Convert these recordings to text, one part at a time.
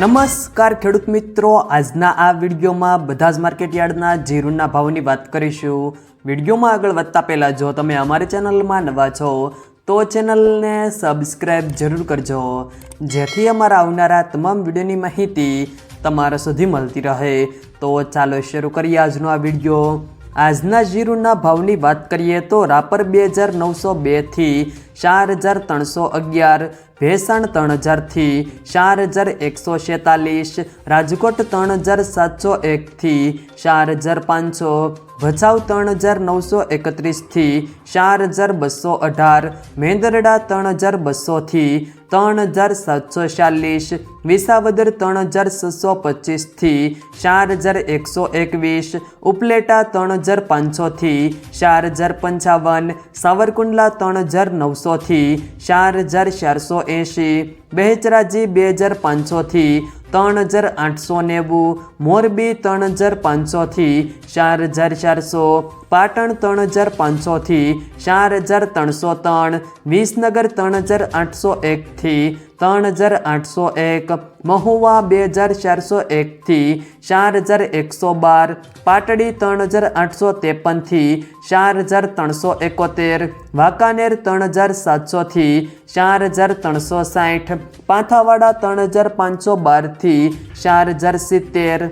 નમસ્કાર ખેડૂત મિત્રો. આજના આ વિડીયોમાં બધા જ માર્કેટ યાર્ડના જીરુના ભાવની વાત કરીશું. વિડીયોમાં આગળ વધતા પહેલાં જો તમે અમારી ચેનલમાં નવા છો, તો ચેનલને સબસ્ક્રાઈબ જરૂર કરજો. જેથી અમારા આવનારા તમામ વિડીયોની માહિતી તમારા સુધી મળતી રહે. તો ચાલો શરૂ કરીએ આજનો આ વીડિયો. આજના જીરુના ભાવની વાત કરીએ તો રાપર બે હજાર નવસો બેથી ચાર હજાર ત્રણસો અગિયાર, ભેસાણ ત્રણ હજારથી ચાર હજાર એકસો છેતાલીસ, રાજકોટ ત્રણ હજાર સાતસો એકથી ચાર હજાર પાંચસો, ભચાઉ ત્રણ હજાર નવસો એકત્રીસથી ચાર હજાર બસો અઢાર, મેંદરડા ત્રણ હજાર બસોથી ત્રણ હજાર સાતસો ચાલીસ, વિસાવદર ત્રણ હજાર છસો પચીસથી ચાર હજાર એકસો એકવીસ, ઉપલેટા ત્રણ હજાર પાંચસોથી ચાર હજાર પંચાવન, સાવરકુંડલા ત્રણ હજાર નવસોથી ચાર હજાર ચારસો એંશી, બહેચરાજી બે હજાર પાંચસોથી ત્રણ હજાર આઠસો નેવું, મોરબી ત્રણ હજાર પાંચસોથી ચાર હજાર ચારસો પાટણ ત્રણ હજાર પાંચસોથી ચાર હજાર ત્રણસો ત્રણ, વિસનગર ત્રણ હજાર આઠસો એકથી ત્રણ હજાર આઠસો એક, મહુવા બે હજાર ચારસો એકથી ચાર હજાર એકસો બાર, પાટડી ત્રણ હજાર આઠસો ત્રેપનથી ચાર હજાર ત્રણસો એકોતેર, વાંકાનેર ત્રણ હજાર સાતસોથી ચાર હજાર ત્રણસો સાઠ, પાંથાવાડા ત્રણ હજાર પાંચસો બારથી ચાર હજાર સિત્તેર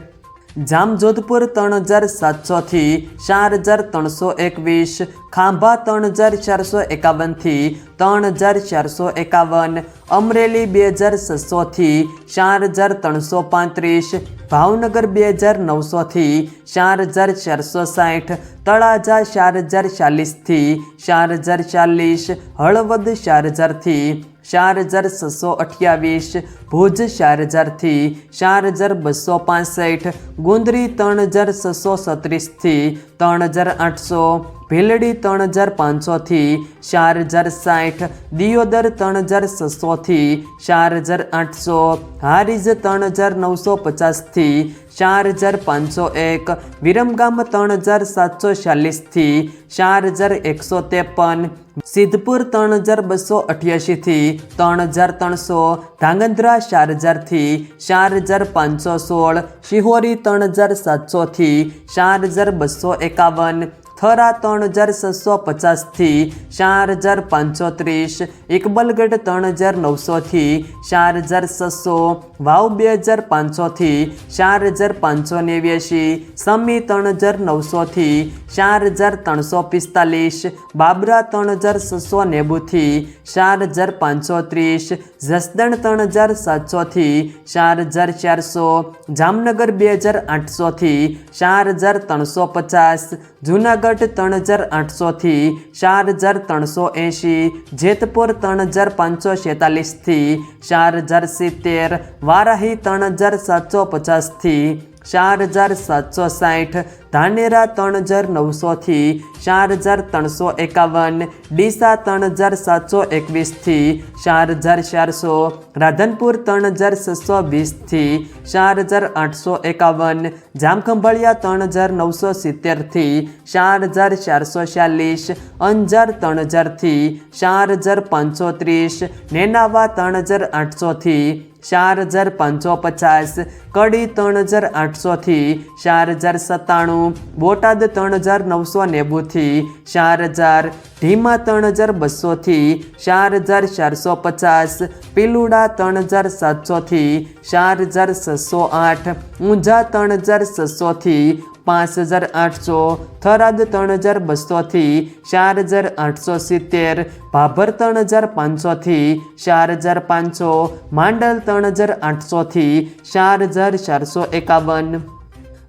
જામજોધપુર ત્રણ હજાર સાતસોથી ચાર હજાર ત્રણસો એકવીસ, ખાંભા ત્રણ હજાર ચારસો એકાવનથી ત્રણ હજાર ચારસો એકાવન, અમરેલી બે હજાર છસોથી ચાર હજાર ત્રણસો પાંત્રીસ, ભાવનગર બે હજાર નવસોથી ચાર હજાર ચારસો સાઠ, તળાજા ચાર હજાર ચાલીસથી ચાર હજાર ચાલીસ, હળવદ ચાર હજારથી ચાર હજાર છસો અઠ્યાવીસ, ભુજ ચાર હજારથી ચાર હજાર બસો પાસઠ, ગુંદરી ત્રણ હજાર છસો સત્રીસથી ત્રણ હજાર આઠસો ભીલડી ત્રણ હજાર પાંચસોથી ચાર હજાર સાઠ, દિયોદર ત્રણ હજાર છસોથી ચાર હજાર આઠસો, હારીજ ત્રણ હજાર નવસો પચાસથી ચાર હજાર પાંચસો એક, વિરમગામ ત્રણ હજાર સાતસો ચાલીસથી ચાર હજાર એકસો ત્રેપન, સિદ્ધપુર ત્રણ હજાર બસો અઠ્યાસીથી ત્રણ હજાર ત્રણસો, ધાંગધ્રા ચાર હજારથી ચાર હજાર પાંચસો સોળ, શિહોરી ત્રણ હજાર સાતસોથી ચાર હજાર બસો એકાવન થરા ત્રણ હજાર છસો પચાસથી, ચાર હજાર પાંચસો ત્રીસ ઇકબલગઢ ત્રણ હજાર નવસોથી, ચાર હજાર છસો વાવ બે હજાર પાંચસોથી ચાર હજાર પાંચસો નેવ્યાસી સમી ત્રણ હજાર નવસોથી ચાર હજાર ત્રણસો પિસ્તાલીસ, બાબરા ત્રણ હજાર છસો નેવુંથી ચાર હજાર પાંચસો ત્રીસ, જસદણ ત્રણ હજાર સાતસોથી ચાર હજાર ચારસો, જામનગર બે હજાર આઠસોથી ચાર હજાર ત્રણસો પચાસ, જુનાગઢ ત્રણ હજાર આઠસોથી ચાર હજાર ત્રણસો એંશી, જેતપુર ત્રણ હજાર પાંચસો છેતાલીસથી ચાર હજાર સિત્તેર વારાહી ત્રણ હજાર સાતસો પચાસથી ચાર હજાર સાતસો સાઠ ધાનેરા ત્રણ હજાર નવસોથી ચાર હજાર ત્રણસો એકાવન, ડીસા ત્રણ હજાર સાતસો એકવીસથી ચાર હજાર ચારસો, રાધનપુર ત્રણ હજાર છસો વીસથી ચાર હજાર આઠસો એકાવન, જામખંભાળિયા ત્રણ હજાર નવસો સિત્તેરથી ચાર હજાર ચારસો ચાલીસ, અંજાર ત્રણ હજારથી ચાર હજાર પાંચસો ત્રીસ, નેનાવા ત્રણ હજાર આઠસોથી ચાર હજાર પાંચસો પચાસ, કડી ત્રણ હજાર આઠસોથી ચાર હજાર સત્તાણું બોટાદ ત્રણ હજાર નવસો નેવુંથી ચાર હજાર ઢીમા ત્રણ હજાર બસોથી ચાર હજાર ચારસો પચાસ, પીલુડા ત્રણ હજાર સાતસોથી ચાર હજાર છસો આઠ, ઊંઝા ત્રણ હજાર છસોથી પાંચ હજાર આઠસો, થરાદ ત્રણ હજાર બસોથી ચાર હજાર આઠસો સિત્તેર, ભાભર ત્રણ હજાર પાંચસોથી ચાર હજાર પાંચસો, માંડલ ત્રણ હજાર આઠસોથી ચાર હજાર ચારસો એકાવન.